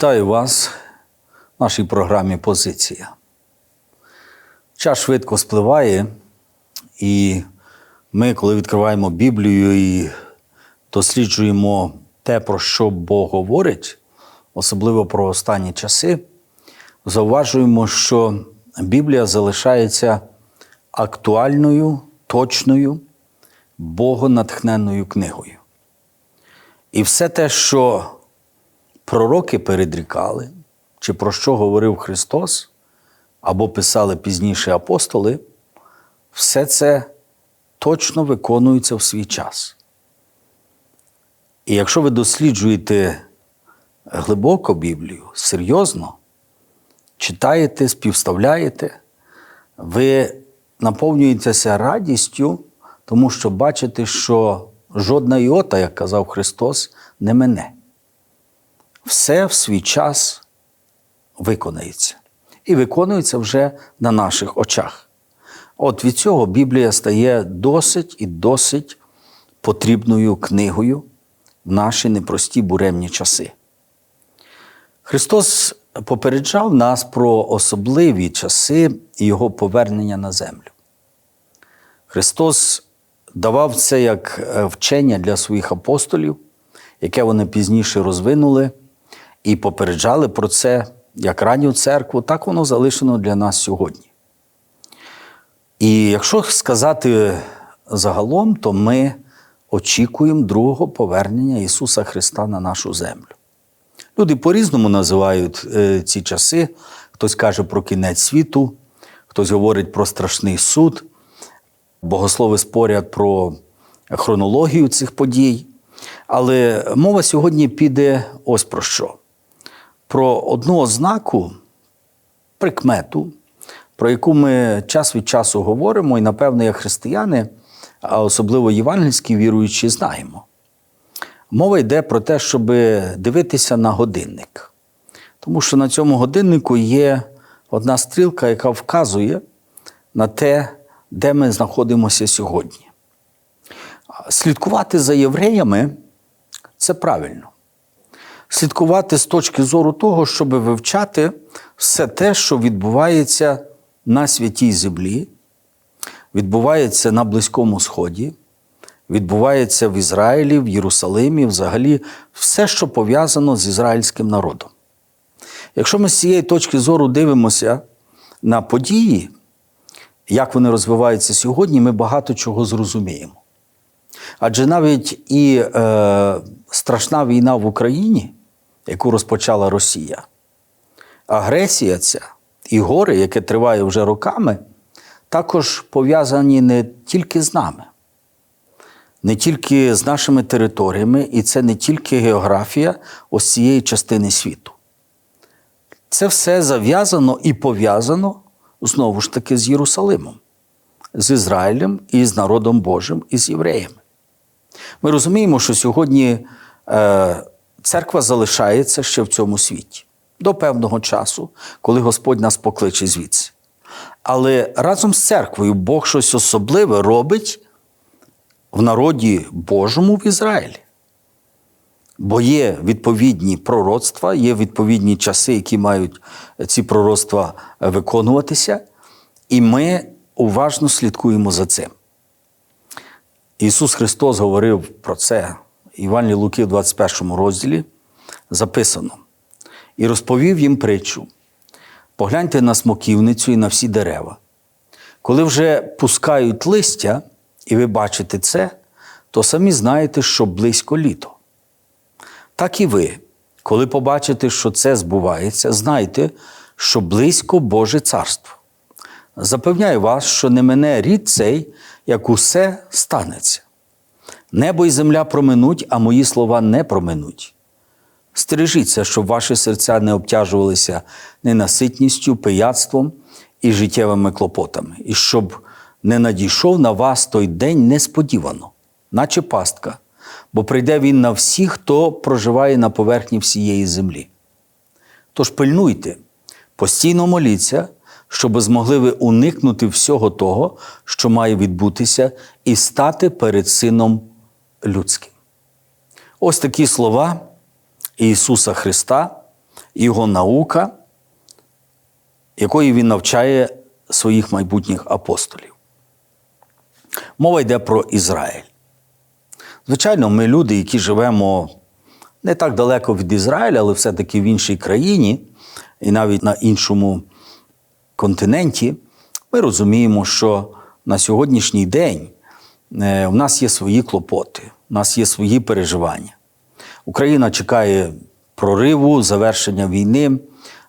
Вітаю вас в нашій програмі Позиція. Час швидко спливає, і ми, коли відкриваємо Біблію і досліджуємо те, про що Бог говорить, особливо про останні часи, зауважуємо, що Біблія залишається актуальною, точною, богонатхненною книгою. І все те, що пророки передрікали, чи про що говорив Христос, або писали пізніше апостоли, все це точно виконується в свій час. І якщо ви досліджуєте глибоко Біблію, серйозно, читаєте, співставляєте, ви наповнюєтеся радістю, тому що бачите, що жодна іота, як казав Христос, не мене. Все в свій час виконається. І виконується вже на наших очах. От від цього Біблія стає досить і досить потрібною книгою в наші непрості буремні часи. Христос попереджав нас про особливі часи Його повернення на землю. Христос давав це як е, вчення для своїх апостолів, яке вони пізніше розвинули, і попереджали про це як ранню церкву, так воно залишено для нас сьогодні. І якщо сказати загалом, то ми очікуємо другого повернення Ісуса Христа на нашу землю. Люди по-різному називають е, ці часи. Хтось каже про кінець світу, хтось говорить про страшний суд, богослови спорять про хронологію цих подій. Але мова сьогодні піде ось про що: про одну ознаку, прикмету, про яку ми час від часу говоримо, і, напевно, як християни, а особливо євангельські віруючі, знаємо. Мова йде про те, щоб дивитися на годинник. Тому що на цьому годиннику є одна стрілка, яка вказує на те, де ми знаходимося сьогодні. Слідкувати за євреями це правильно. Слідкувати з точки зору того, щоб вивчати все те, що відбувається на святій землі, відбувається на Близькому Сході, відбувається в Ізраїлі, в Єрусалимі, взагалі все, що пов'язано з ізраїльським народом. Якщо ми з цієї точки зору дивимося на події, як вони розвиваються сьогодні, ми багато чого зрозуміємо. Адже навіть і е, страшна війна в Україні, яку розпочала Росія, агресія ця і горе, яке триває вже роками, також пов'язані не тільки з нами, не тільки з нашими територіями, і це не тільки географія ось цієї частини світу. Це все зав'язано і пов'язано знову ж таки з Єрусалимом, з Ізраїлем і з народом Божим і з євреями. Ми розуміємо, що сьогодні е, церква залишається ще в цьому світі до певного часу, коли Господь нас покличе звідси. Але разом з церквою Бог щось особливе робить в народі Божому в Ізраїлі. Бо є відповідні пророцтва, є відповідні часи, які мають ці пророцтва виконуватися, і ми уважно слідкуємо за цим. Ісус Христос говорив про це Івані Луки в 21 розділі записано, і розповів їм притчу: погляньте на смоківницю і на всі дерева. Коли вже пускають листя, і ви бачите це, то самі знаєте, що близько літо. Так і ви, коли побачите, що це збувається, знайте, що близько Боже царство. Запевняю вас, що не мене рід цей, як усе станеться. Небо і земля проминуть, а мої слова не проминуть. Стережіться, щоб ваші серця не обтяжувалися ненаситністю, пияцтвом і життєвими клопотами, і щоб не надійшов на вас той день несподівано, наче пастка, бо прийде він на всіх, хто проживає на поверхні всієї землі. Тож пильнуйте, постійно моліться, щоб змогли ви уникнути всього того, що має відбутися, і стати перед Сином Людським. Ось такі слова Ісуса Христа, його наука, якої він навчає своїх майбутніх апостолів. Мова йде про Ізраїль. Звичайно, ми люди, які живемо не так далеко від Ізраїля, але все-таки в іншій країні і навіть на іншому континенті, ми розуміємо, що на сьогоднішній день е, в нас є свої клопоти, у нас є свої переживання. Україна чекає прориву, завершення війни.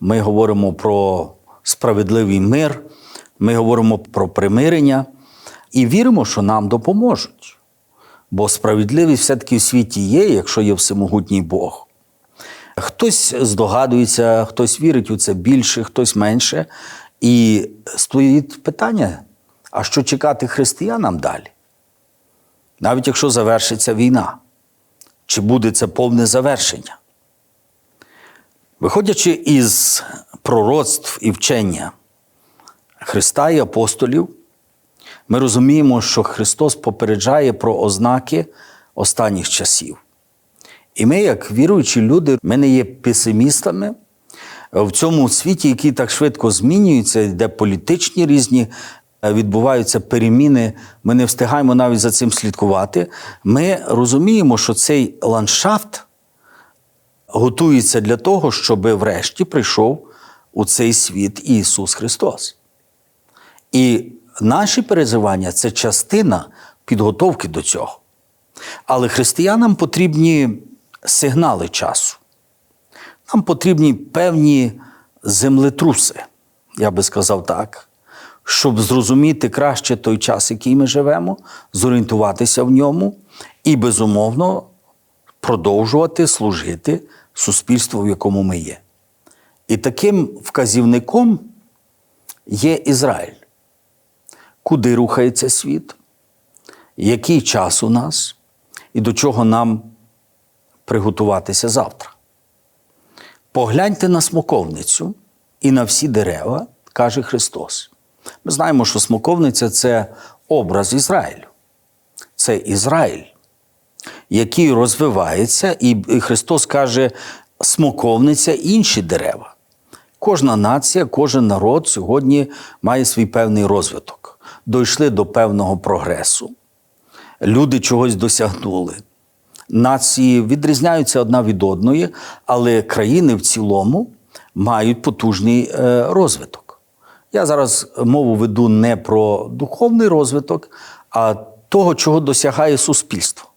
Ми говоримо про справедливий мир, ми говоримо про примирення і віримо, що нам допоможуть. Бо справедливість все-таки в світі є, якщо є всемогутній Бог. Хтось здогадується, хтось вірить у це більше, хтось менше. І стоїть питання: а що чекати християнам далі? Навіть якщо завершиться війна, чи буде це повне завершення? Виходячи із пророцтв і вчення Христа і апостолів, ми розуміємо, що Христос попереджає про ознаки останніх часів. І ми, як віруючі люди, ми не є песимістами в цьому світі, який так швидко змінюється, де політичні різні відбуваються переміни, ми не встигаємо навіть за цим слідкувати. Ми розуміємо, що цей ландшафт готується для того, щоб врешті прийшов у цей світ Ісус Христос. І наші переживання це частина підготовки до цього. Але християнам потрібні сигнали часу. Нам потрібні певні землетруси, я би сказав так, щоб зрозуміти краще той час, який ми живемо, зорієнтуватися в ньому і, безумовно, продовжувати служити суспільству, в якому ми є. І таким вказівником є Ізраїль. Куди рухається світ, який час у нас і до чого нам приготуватися завтра. Погляньте на смоковницю і на всі дерева, каже Христос. Ми знаємо, що смоковниця це образ Ізраїлю. Це Ізраїль, який розвивається, і Христос каже, смоковниця інші дерева. Кожна нація, кожен народ сьогодні має свій певний розвиток. Дійшли до певного прогресу. Люди чогось досягнули. Нації відрізняються одна від одної, але країни в цілому мають потужний е, розвиток. Я зараз мову веду не про духовний розвиток, а того, чого досягає суспільство,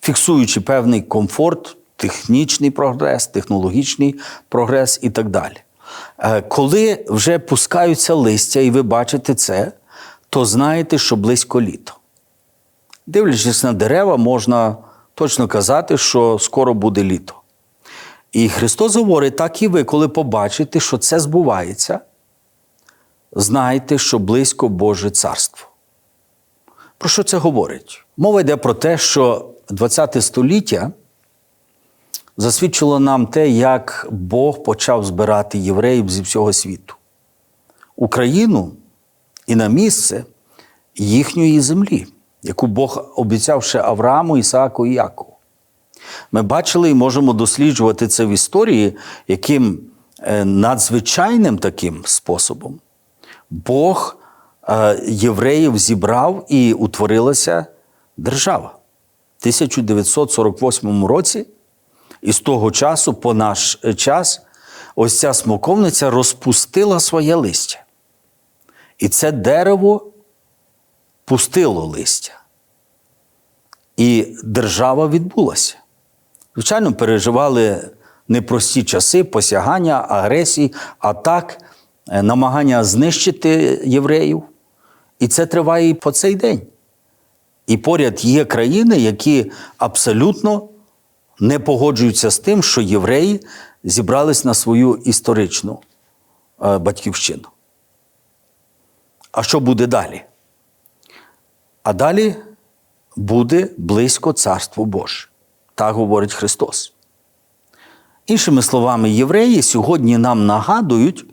фіксуючи певний комфорт, технічний прогрес, технологічний прогрес і так далі. Е, Коли вже пускаються листя, і ви бачите це, то знаєте, що близько літо. Дивлячись на дерева, можна точно казати, що скоро буде літо. І Христос говорить, так і ви, коли побачите, що це збувається, знайте, що близько Боже Царство. Про що це говорить? Мова йде про те, що ХХ століття засвідчило нам те, як Бог почав збирати євреїв зі всього світу, Україну і на місце їхньої землі, яку Бог обіцяв ще Аврааму, Ісааку і Якову. Ми бачили і можемо досліджувати це в історії, яким е, надзвичайним таким способом Бог е, євреїв зібрав і утворилася держава. В 1948 році, і з того часу, по наш час, ось ця смоковниця розпустила своє листя. І це дерево пустило листя. І держава відбулася. Звичайно, переживали непрості часи посягання, агресії, атак, намагання знищити євреїв. І це триває і по цей день. І поряд є країни, які абсолютно не погоджуються з тим, що євреї зібрались на свою історичну е, батьківщину. А що буде далі? А далі буде близько Царство Боже. Так говорить Христос. Іншими словами, євреї сьогодні нам нагадують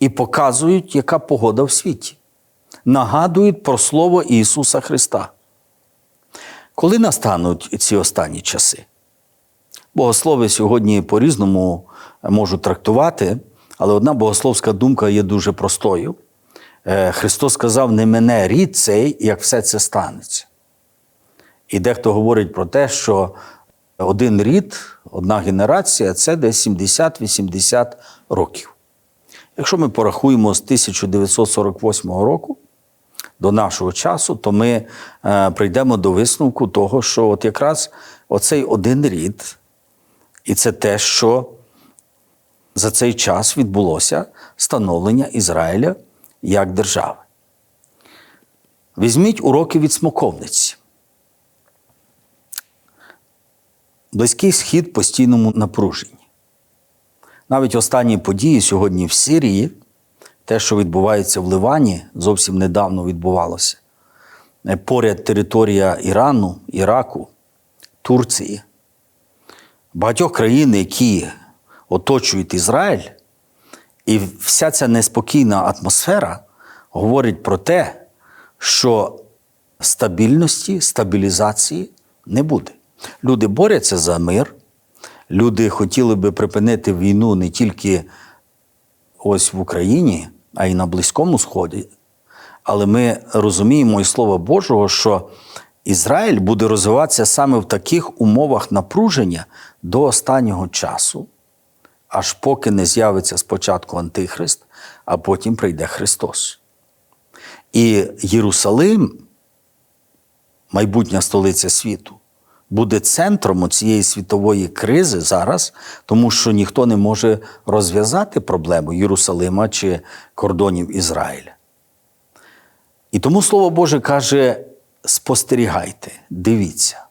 і показують, яка погода в світі. Нагадують про Слово Ісуса Христа. Коли настануть ці останні часи? Богослови сьогодні по-різному можуть трактувати, але одна богословська думка є дуже простою. Е, Христос сказав: не мене рід цей, як все це станеться. І дехто говорить про те, що один рід, одна генерація це десь 70-80 років. Якщо ми порахуємо з 1948 року до нашого часу, то ми е, прийдемо до висновку того, що от якраз оцей один рід, і це те, що за цей час відбулося становлення Ізраїля як держави. Візьміть уроки від смоковниці. Близький схід постійному напруженні. Навіть останні події сьогодні в Сирії, те, що відбувається в Ливані, зовсім недавно відбувалося. Е, Поряд територія Ірану, Іраку, Турції, багатьох країн, які оточують Ізраїль, і вся ця неспокійна атмосфера говорить про те, що стабільності, стабілізації не буде. Люди борються за мир, люди хотіли би припинити війну не тільки ось в Україні, а й на Близькому Сході. Але ми розуміємо із Слова Божого, що Ізраїль буде розвиватися саме в таких умовах напруження до останнього часу, аж поки не з'явиться спочатку Антихрист, а потім прийде Христос. І Єрусалим, майбутня столиця світу, буде центром цієї світової кризи зараз, тому що ніхто не може розв'язати проблему Єрусалима чи кордонів Ізраїля. І тому Слово Боже каже: спостерігайте, дивіться.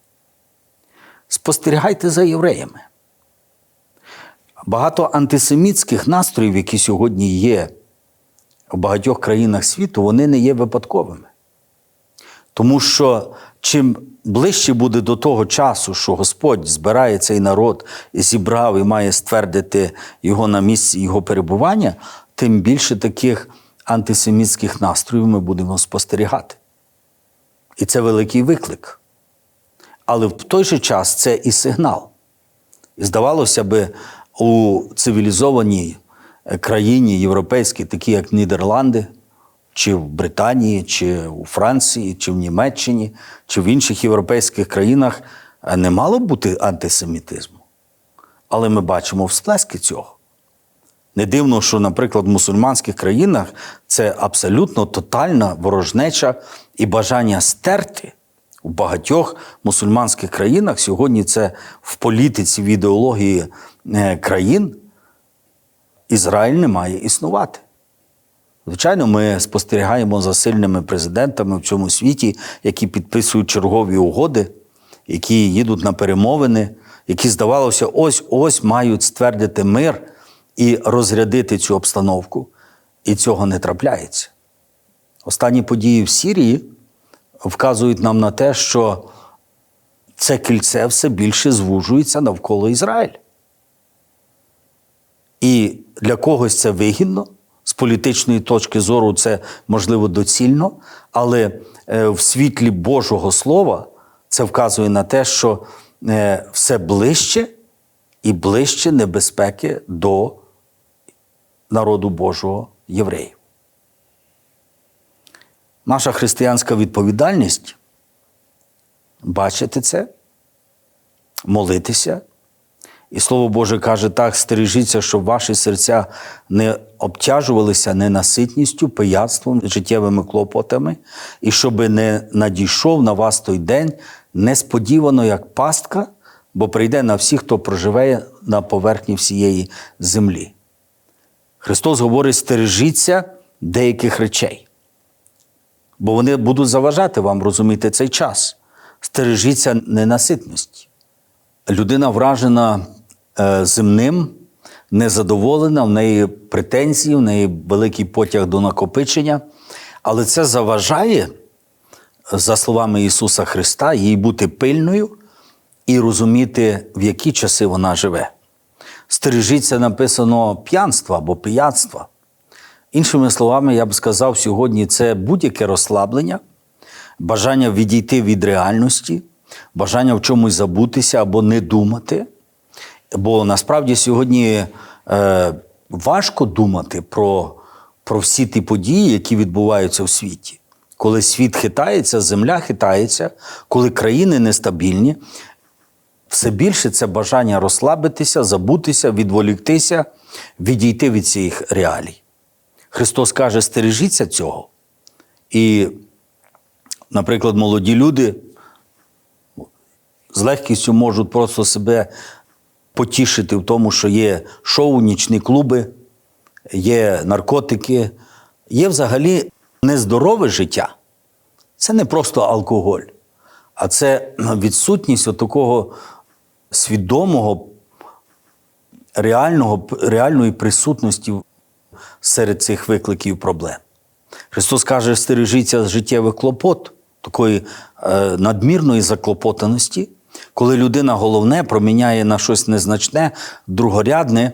Спостерігайте за євреями. Багато антисемітських настроїв, які сьогодні є в багатьох країнах світу, вони не є випадковими. Тому що чим ближче буде до того часу, що Господь збирає цей народ, зібрав і має ствердити його на місці його перебування, тим більше таких антисемітських настроїв ми будемо спостерігати. І це великий виклик. Але в той же час це і сигнал. І здавалося би, у цивілізованій країні європейській, такі як Нідерланди, чи в Британії, чи у Франції, чи в Німеччині, чи в інших європейських країнах не мало бути антисемітизму. Але ми бачимо всплески цього. Не дивно, що, наприклад, в мусульманських країнах це абсолютно тотальна ворожнеча і бажання стерти у багатьох мусульманських країнах. Сьогодні це в політиці, в ідеології е, країн Ізраїль не має існувати. Звичайно, ми спостерігаємо за сильними президентами в цьому світі, які підписують чергові угоди, які їдуть на перемовини, які, здавалося, ось-ось мають ствердити мир і розрядити цю обстановку. І цього не трапляється. Останні події в Сірії вказують нам на те, що це кільце все більше звужується навколо Ізраїль. І для когось це вигідно, політичної точки зору це можливо доцільно, але е, в світлі Божого Слова це вказує на те, що е, все ближче і ближче небезпеки до народу Божого євреїв. Наша християнська відповідальність бачити це, молитися. І Слово Боже каже, так, стережіться, щоб ваші серця не обтяжувалися ненаситністю, пияцтвом, життєвими клопотами, і щоб не надійшов на вас той день несподівано, як пастка, бо прийде на всіх, хто проживе на поверхні всієї землі. Христос говорить: стережіться деяких речей, бо вони будуть заважати вам розуміти цей час. Стережіться ненаситності. Людина вражена земним, незадоволена, в неї претензії, в неї великий потяг до накопичення, але це заважає, за словами Ісуса Христа, їй бути пильною і розуміти, в які часи вона живе. Стережіться написано п'янства або пияцтва. Іншими словами, я б сказав, сьогодні це будь-яке розслаблення, бажання відійти від реальності, бажання в чомусь забутися або не думати. Бо насправді сьогодні е, важко думати про, про всі ті події, які відбуваються в світі. Коли світ хитається, земля хитається, коли країни нестабільні, все більше це бажання розслабитися, забутися, відволіктися, відійти від цих реалій. Христос каже: стережіться цього. І, наприклад, молоді люди з легкістю можуть просто себе потішити в тому, що є шоу, нічні клуби, є наркотики, є взагалі нездорове життя. Це не просто алкоголь, а це відсутність такого свідомого, реального, реальної присутності серед цих викликів проблем. Христос каже, стережіться життєвих клопот, такої е, надмірної заклопотаності, коли людина головне проміняє на щось незначне, другорядне,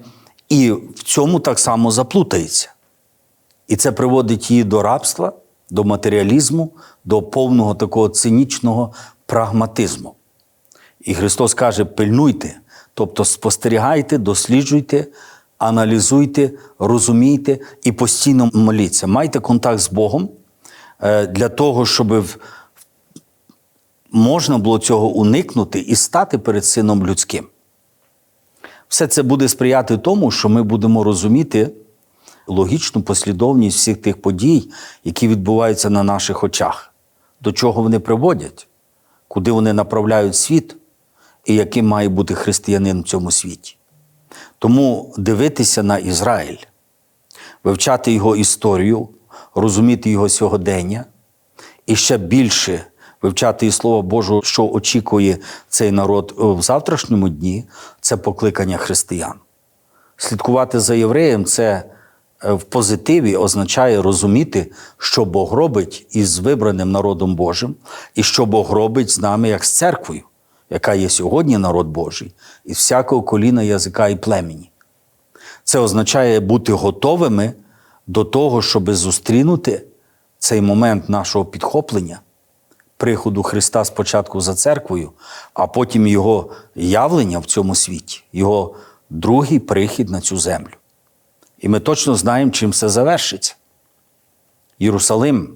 і в цьому так само заплутається. І це приводить її до рабства, до матеріалізму, до повного такого цинічного прагматизму. І Христос каже: пильнуйте, тобто спостерігайте, досліджуйте, аналізуйте, розумійте і постійно моліться. Майте контакт з Богом е, для того, щоб можна було цього уникнути і стати перед Сином людським. Все це буде сприяти тому, що ми будемо розуміти логічну послідовність всіх тих подій, які відбуваються на наших очах, до чого вони приводять, куди вони направляють світ, і яким має бути християнин в цьому світі. Тому дивитися на Ізраїль, вивчати його історію, розуміти його сьогодення і ще більше вивчати і Слово Боже, що очікує цей народ в завтрашньому дні, це покликання християн. Слідкувати за євреєм це е, в позитиві означає розуміти, що Бог робить із вибраним народом Божим, і що Бог робить з нами як з церквою, яка є сьогодні народ Божий, із всякого коліна, язика і племені. Це означає бути готовими до того, щоб зустрінути цей момент нашого підхоплення, приходу Христа спочатку за церквою, а потім його явлення в цьому світі, його другий прихід на цю землю. І ми точно знаємо, чим все завершиться. Єрусалим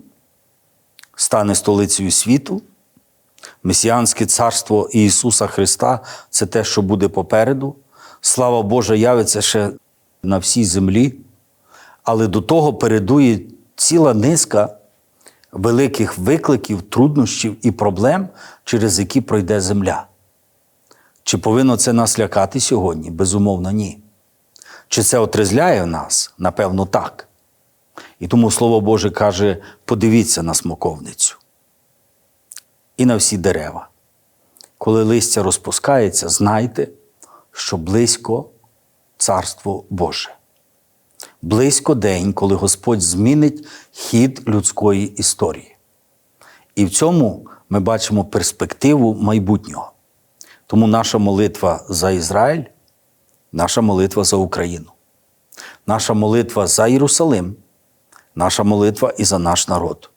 стане столицею світу, Месіанське царство Ісуса Христа це те, що буде попереду. Слава Божа явиться ще на всій землі, але до того передує ціла низка великих викликів, труднощів і проблем, через які пройде земля. Чи повинно це нас лякати сьогодні? Безумовно, ні. Чи це отрезляє нас? Напевно, так. І тому Слово Боже каже: подивіться на смоковницю і на всі дерева. Коли листя розпускається, знайте, що близько Царство Боже. Близько день, коли Господь змінить хід людської історії. І в цьому ми бачимо перспективу майбутнього. Тому наша молитва за Ізраїль, наша молитва за Україну, наша молитва за Єрусалим, наша молитва і за наш народ.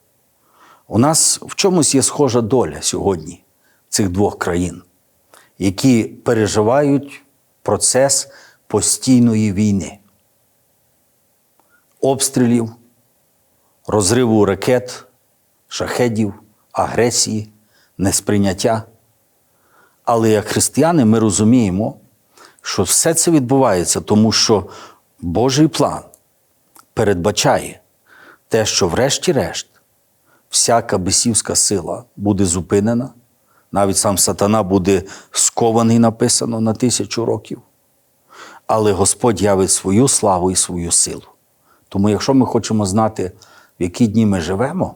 У нас в чомусь є схожа доля сьогодні цих двох країн, які переживають процес постійної війни, обстрілів, розриву ракет, шахедів, агресії, несприйняття. Але як християни ми розуміємо, що все це відбувається, тому що Божий план передбачає те, що врешті-решт всяка бесівська сила буде зупинена, навіть сам сатана буде скований, написано на тисячу років. Але Господь явить свою славу і свою силу. Тому, якщо ми хочемо знати, в які дні ми живемо,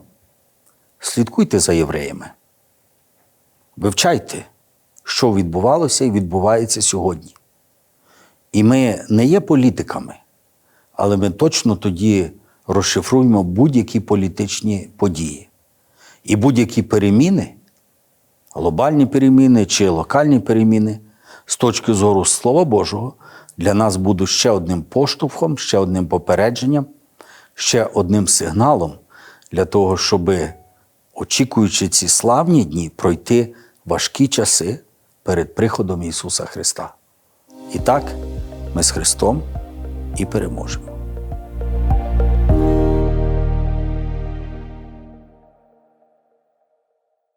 слідкуйте за євреями. Вивчайте, що відбувалося і відбувається сьогодні. І ми не є політиками, але ми точно тоді розшифруємо будь-які політичні події. І будь-які переміни, глобальні переміни чи локальні переміни, з точки зору Слова Божого, для нас будуть ще одним поштовхом, ще одним попередженням, ще одним сигналом для того, щоб, очікуючи ці славні дні, пройти важкі часи перед приходом Ісуса Христа. І так ми з Христом і переможемо.